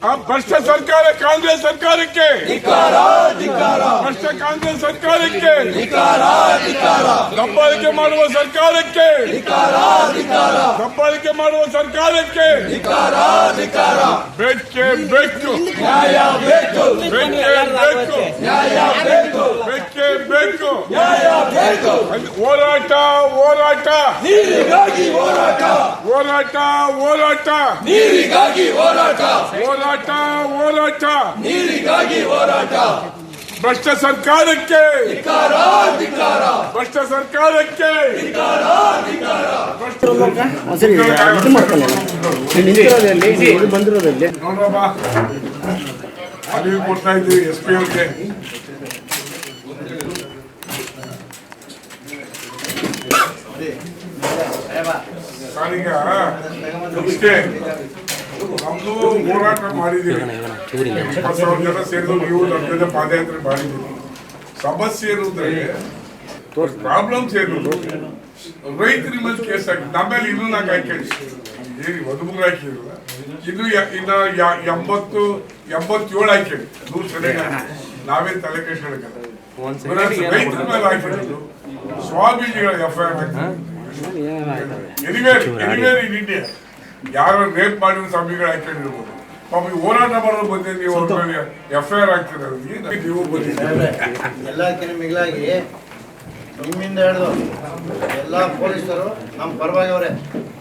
ಆ ಭ್ರಷ್ಟ ಸರ್ಕಾರ ಕಾಂಗ್ರೆಸ್ ಸರ್ಕಾರಕ್ಕೆ ಭ್ರಷ್ಟ ಕಾಂಗ್ರೆಸ್ ಸರ್ಕಾರಕ್ಕೆ ದಬ್ಬಾಳಿಕೆ ಮಾಡುವ ಸರ್ಕಾರಕ್ಕೆ ದಬ್ಬಾಳಿಕೆ ಮಾಡುವ ಸರ್ಕಾರಕ್ಕೆ ಬೇಕೆ ಬೇಕು ಬೇಕೇ ಬೇಕು ಬೇಕೇ ಬೇಕು ಅದು ಹೋರಾಟ ಹೋರಾಟ ಹೋರಾಟ ಹೋರಾಟ ಹೋರಾಟ ಹೋರಾಟ ಭ್ರಷ್ಟ ಹೋರಾಟ. ಭ್ರಷ್ಟ ಸರ್ಕಾರಕ್ಕೆ. ಭ್ರಷ್ಟ- ಸರ್ಕಾರಕ್ಕೆ. ಇಲ್ಲಿ ಬಂದಿರೋದಲ್ಲಿ ನೋಡ್ರಮ್ಮ ಅರಿವು ಕೊಡ್ತಾ ಇದ್ದೀವಿ ಎಸ್ ಪಿ ಅವ್ರಿಗೆ ಸರ್, ನಮ್ದು ಹೋರಾಟ ಮಾಡಿದ್ದೀವಿ. ಇಪ್ಪತ್ತು ಸಾವಿರ ಜನ ಸೇರಿದು ನೀವು ಪಾದಯಾತ್ರೆ ಮಾಡಿದ್ದೀರಿ. ಸಮಸ್ಯೆ ಏನು ಅಂದ್ರೆ ಪ್ರಾಬ್ಲಮ್ಸ್ ಏನು ರೈತರ ಮೇಲೆ ಕೇಸ್ ಹಾಕಿ ನಮ್ಮೇಲೆ ಇನ್ನೂ ನಾಲ್ಕು ಹಾಕಿ ಏನು ಒಂದು ಮೂರು ಹಾಕಿರಲ್ಲ ಇನ್ನು ಇನ್ನ ಎಂಬತ್ತು ಎಂಬತ್ತೇಳು ಹಾಕಿ ನೂರು ನಾವೇ ತಲೆ ಕೆಡಿಸ್ಕೊಳಕಲ್ಲ ರೈತರ ಮೇಲೆ ಹಾಕಿರೋದು ಸ್ವಾಮೀಜಿಗಳ F I R anywhere anywhere in India ಯಾರು ರೇಪ್ ಮಾಡಿದ ಸ್ವಾಮಿಗಳು ಹಾಕೊಂಡಿರ್ಬೋದು ಪಾಪ ಈ ಹೋರಾಟ ಮಾಡೋರು ಬಂದೆ ನೀವು ಅವ್ರ ಮೇಲೆ ಎಫ್ ಐ ಆರ್ ಏನು ನೀವು ಬಂದಿದ್ದೀರಿ ಎಲ್ಲದಕ್ಕಿಂತ ಮಿಗಿಲಾಗಿ ನಿಮ್ಮಿಂದ ಹಿಡಿದು ಎಲ್ಲ ಪೊಲೀಸರು ನಮ್ಮ ಪರವಾಗಿ ಅವರೇ.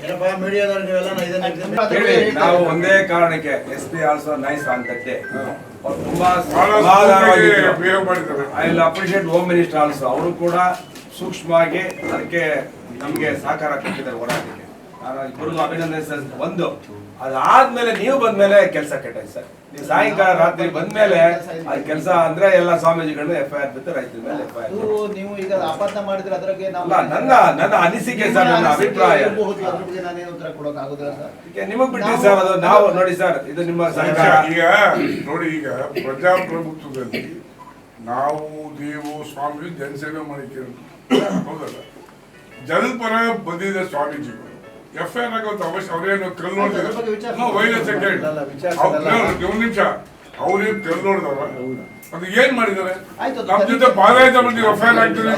ಏನಪ್ಪ ಮೀಡಿಯಾದವ್ರು ನೀವೆಲ್ಲ ನಾವು ಒಂದೇ ಕಾರಣಕ್ಕೆ ಎಸ್ ಪಿ ಆಲ್ಸೋ ನೈಸ್ ಅಂತಕ್ಕೆ ಅವ್ರು ತುಂಬಾ I will appreciate home minister also ಅವರು ಕೂಡ ಸೂಕ್ಷ್ಮವಾಗಿ ಅದಕ್ಕೆ ನಮಗೆ ಸಹಕಾರ ಕೊಟ್ಟಿದ್ದಾರೆ ಹೋರಾಟಕ್ಕೆ. ನಾನು ಇಬ್ಬರಿಗೂ ಅಭಿನಂದನೆ ಸರ್ ಒಂದು. ಅದಾದ್ಮೇಲೆ ನೀವು ಬಂದ್ಮೇಲೆ ಕೆಲಸ ಕೆಟ್ಟ ಸರ್. ನೀವು ಸಾಯಂಕಾಲ ರಾತ್ರಿ ಬಂದ್ಮೇಲೆ ಅದು ಕೆಲಸ ಅಂದ್ರೆ ಎಲ್ಲ ಸ್ವಾಮೀಜಿಗಳು ಎಫ್ ಐ ಆರ್ ಬಿತ್ತು ರೈತರ ಮೇಲೆ ಎಫ್ ಐ ಆರ್ ನೀವು ಈಗ ಅಪಾರ್ಥ ಮಾಡಿದ್ರೆ ಅದ್ರಾಗೆ ನಾವು ಅಲ್ಲ ನನ್ನ ನನ್ನ ಅನಿಸಿಕೆ ಸರ್ ನನ್ನ ಅಭಿಪ್ರಾಯ. ನಾನೇನು ಉತ್ತರ ಕೊಡೋಕೆ ಆಗೋದಿಲ್ಲ ಸರ್. ನಿಮಗ್ ಬಿಟ್ಟಿ ಸರ್ ಅದು ನಾವು ನೋಡಿ ಸರ್ ಇದು ನಿಮ್ಮ ಸರ್ಕಾರ ಈಗ ನೋಡಿ ಈಗ ಪ್ರಜಾಪ್ರಭುತ್ವದಲ್ಲಿ ನಾವು ನೀವು ಸ್ವಾಮಿ ಜನಸೇವೆ ಮಾಡಿಕೆ ಹೌದಲ್ಲ? ಜನಪರ ಬಂದಿದೆ ಸ್ವಾಮೀಜಿಗಳು. ಎಫ್ ಐ ಆರ್ ಆಗೋದು ಅವಶ್ಯ ಅವ್ರೇನು ಕಲ್ಲು ನೋಡಿದ್ರು ಒಂದು ನಿಮಿಷ. ಅವ್ರೇನು ಕಲ್ಲು ನೋಡಿದವ ಅದು ಏನ್ ಮಾಡಿದ್ದಾರೆ? ನಮ್ ಜೊತೆ ತನಿಖೆ- ಪಾದಯಾತ್ರೆ ಬಂದು ಎಫ್ ಐ ಆರ್ ಆಗ್ತದೆ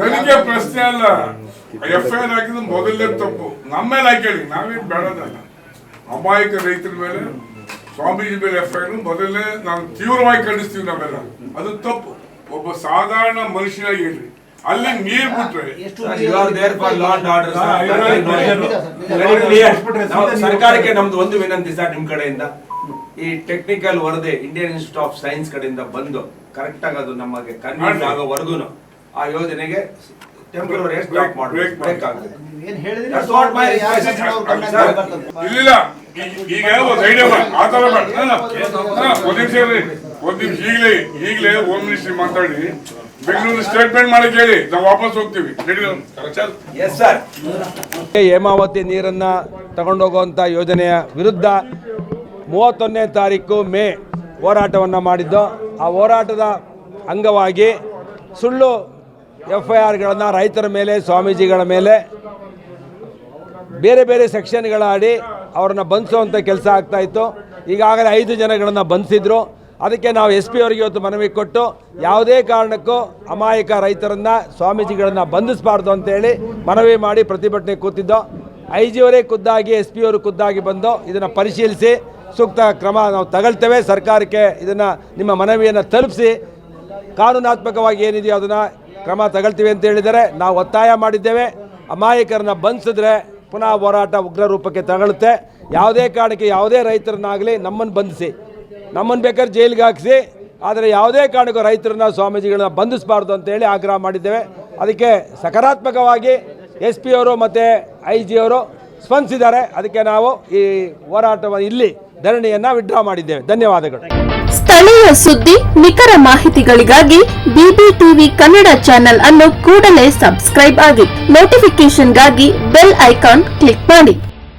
ತನಿಖೆ ಪ್ರಶ್ನೆ ಅಲ್ಲ. ಎಫ್ ಐ ಆರ್ ಹಾಕಿದ್ರೆ ಮೊದಲನೇ ತಪ್ಪು. ನಮ್ಮ ಮೇಲೆ ಹಾಕೇಳಿ ನಾವೇನ್ ಬೇಡದಲ್ಲ ಅಮಾಯಕ ರೈತರ ಮೇಲೆ ಸ್ವಾಮೀಜಿ ಮೇಲೆ ಎಫ್ ಐ ಆರ್ ಮೊದಲನೇ ನಾವು ತೀವ್ರವಾಗಿ ಖಂಡಿಸ್ತೀವಿ ನಾವೆಲ್ಲ ಅದು ತಪ್ಪು. ಒಬ್ಬ ಸಾಧಾರಣ ಮನುಷ್ಯನಾಗಿ ಹೇಳ್ರಿ ಅಲ್ಲಿ ನೀರ್ ಬಿಟ್ರೆ. ಸರ್ಕಾರಕ್ಕೆ ನಮ್ದು ಒಂದು ವಿನಂತಿ ಸರ್ ನಿಮ್ ಕಡೆಯಿಂದ. ಈ ಟೆಕ್ನಿಕಲ್ ವರದಿ ಇಂಡಿಯನ್ ಇನ್ಸ್ಟಿಟ್ಯೂಟ್ ಆಫ್ ಸೈನ್ಸ್ ಕಡೆಯಿಂದ ಬಂದು ಕರೆಕ್ಟ್ ಆಗಿ ಅದು ನಮಗೆ ಕನ್ವಿನ್ಸ್. ಆಗೋವರೆಗೂ ಆ ಯೋಜನೆಗೆ ಟೆಂಪರರಿ ಸ್ಟಾಪ್ ಮಾಡಬೇಕಾಗುತ್ತೆ. ಇಲ್ಲಿಲ್ಲ. ಈಗ- ಒಂದು ಐಡಿಯಾ ಆ ತರ ಬೇಡ ಅಲ್ಲ, ಅಲ್ಲ, ಒಂದ್ ನಿಮಿಷ ಇರ್ರಿ ಒಂದ್ ನಿಮಿಷ ಈಗಲೇ ಈಗಲೇ ಹೋಮ್ ಮಿನಿಸ್ಟ್ರಿ ಮಾತಾಡಿ. ಬೆಂಗಳೂರು ಸ್ಟೇಟ್ಮೆಂಟ್ ಮಾಡಕ್ಕೆ ಹೇಳಿ ನಾವು ವಾಪಸ್ ಹೋಗ್ತೀವಿ. ಹೇಮಾವತಿ ನೀರನ್ನ ತಗೊಂಡೋಗುವಂಥ ಯೋಜನೆಯ ವಿರುದ್ಧ ಮೂವತ್ತೊಂದನೇ ತಾರೀಕು ಮೇ ಹೋರಾಟವನ್ನು ಮಾಡಿದ್ದು. ಆ ಹೋರಾಟದ ಅಂಗವಾಗಿ ಸುಳ್ಳು ಎಫ್ ಐ ಆರ್ಗಳನ್ನು ರೈತರ ಮೇಲೆ ಸ್ವಾಮೀಜಿಗಳ ಮೇಲೆ ಬೇರೆ ಬೇರೆ ಸೆಕ್ಷನ್ಗಳ ಅಡಿ ಅವ್ರನ್ನ ಬಂಧಿಸುವಂಥ ಕೆಲಸ ಆಗ್ತಾ ಇತ್ತು. ಈಗಾಗಲೇ ಐದು ಜನಗಳನ್ನು ಬಂಧಿಸಿದ್ರು. ಅದಕ್ಕೆ ನಾವು ಎಸ್ ಪಿ ಅವರಿಗೆ ಇವತ್ತು ಮನವಿ ಕೊಟ್ಟು ಯಾವುದೇ ಕಾರಣಕ್ಕೂ ಅಮಾಯಕ ರೈತರನ್ನ, ಸ್ವಾಮೀಜಿಗಳನ್ನ ಬಂಧಿಸಬಾರ್ದು ಅಂತೇಳಿ ಮನವಿ ಮಾಡಿ ಪ್ರತಿಭಟನೆ ಕೂತಿದ್ದು. ಐ ಜಿ ಅವರೇ ಖುದ್ದಾಗಿ, ಎಸ್ ಪಿ ಅವರು ಖುದ್ದಾಗಿ ಬಂದು ಇದನ್ನು ಪರಿಶೀಲಿಸಿ ಸೂಕ್ತ ಕ್ರಮ ನಾವು ತಗೊಳ್ತೇವೆ. ಸರ್ಕಾರಕ್ಕೆ ಇದನ್ನು ನಿಮ್ಮ ಮನವಿಯನ್ನು ತಲುಪಿಸಿ ಕಾನೂನಾತ್ಮಕವಾಗಿ ಏನಿದೆಯೋ ಅದನ್ನು ಕ್ರಮ ತಗೊಳ್ತೀವಿ ಅಂತ ಹೇಳಿದರೆ ನಾವು ಒತ್ತಾಯ ಮಾಡಿದ್ದೇವೆ. ಅಮಾಯಕರನ್ನ ಬಂಧಿಸಿದ್ರೆ ಪುನಃ ಹೋರಾಟ ಉಗ್ರ ರೂಪಕ್ಕೆ ತಗೊಳುತ್ತೆ ಯಾವುದೇ ಕಾರಣಕ್ಕೆ ಯಾವುದೇ ರೈತರನ್ನಾಗಲಿ ನಮ್ಮನ್ನು ಬಂಧಿಸಿ. ನಮ್ಮನ್ನು ಬೇಕಾದ್ರೆ ಜೈಲಿಗೆ ಹಾಕಿಸಿ, ಆದರೆ ಯಾವುದೇ ಕಾರಣಕ್ಕೂ ರೈತರನ್ನ, ಸ್ವಾಮೀಜಿಗಳನ್ನ ಬಂಧಿಸಬಾರ್ದು ಅಂತೇಳಿ ಆಗ್ರಹ ಮಾಡಿದ್ದೇವೆ. ಅದಕ್ಕೆ ಸಕಾರಾತ್ಮಕವಾಗಿ ಎಸ್ ಪಿ ಅವರು ಮತ್ತು ಐ ಜಿ ಅವರು ಸ್ಪಂದಿಸಿದ್ದಾರೆ. ಅದಕ್ಕೆ ನಾವು ಈ ಹೋರಾಟವನ್ನು ಇಲ್ಲಿ ಧರಣಿಯನ್ನು ವಿಡ್ರಾ ಮಾಡಿದ್ದೇವೆ. ಧನ್ಯವಾದಗಳು. ಸ್ಥಳೀಯ ಸುದ್ದಿ, ನಿಖರ ಮಾಹಿತಿಗಳಿಗಾಗಿ ಬಿಬಿಟಿವಿ ಕನ್ನಡ ಚಾನೆಲ್ ಅನ್ನು ಕೂಡಲೇ ಸಬ್ಸ್ಕ್ರೈಬ್ ಆಗಿ ನೋಟಿಫಿಕೇಶನ್ಗಾಗಿ ಬೆಲ್ ಐಕಾನ್ ಕ್ಲಿಕ್ ಮಾಡಿ.